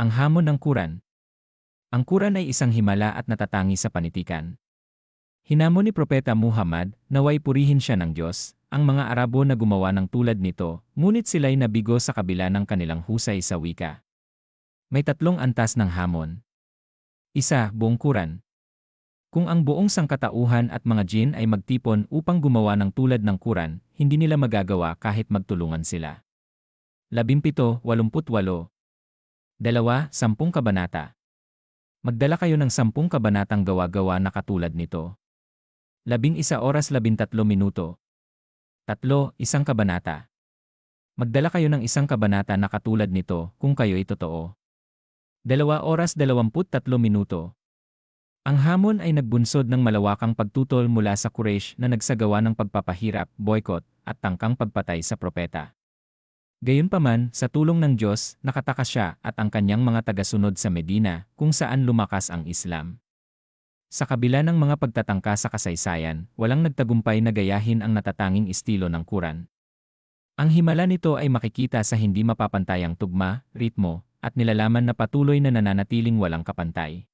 Ang hamon ng Quran Ang Quran ay isang himala at natatangi sa panitikan. Hinamon ni Propeta Muhammad, naway purihin siya ng Diyos, ang mga Arabo na gumawa ng tulad nito, ngunit sila'y nabigo sa kabila ng kanilang husay sa wika. May tatlong antas ng hamon. Isa, buong Quran. Kung ang buong sangkatauhan at mga jin ay magtipon upang gumawa ng tulad ng Quran, hindi nila magagawa kahit magtulungan sila. 17.88 Dalawa, sampung kabanata. Magdala kayo ng sampung kabanatang gawa-gawa na katulad nito. Labing isa oras labintatlo minuto. Tatlo, isang kabanata. Magdala kayo ng isang kabanata na katulad nito kung kayo'y totoo. Dalawa oras dalawamput tatlo minuto. Ang hamon ay nagbunsod ng malawakang pagtutol mula sa Quraysh na nagsagawa ng pagpapahirap, boycott, at tangkang pagpatay sa propeta. Gayunpaman, sa tulong ng Diyos, nakatakas siya at ang kanyang mga tagasunod sa Medina, kung saan lumakas ang Islam. Sa kabila ng mga pagtatangka sa kasaysayan, walang nagtagumpay na gayahin ang natatanging estilo ng Quran. Ang himala nito ay makikita sa hindi mapapantayang tugma, ritmo, at nilalaman na patuloy na nananatiling walang kapantay.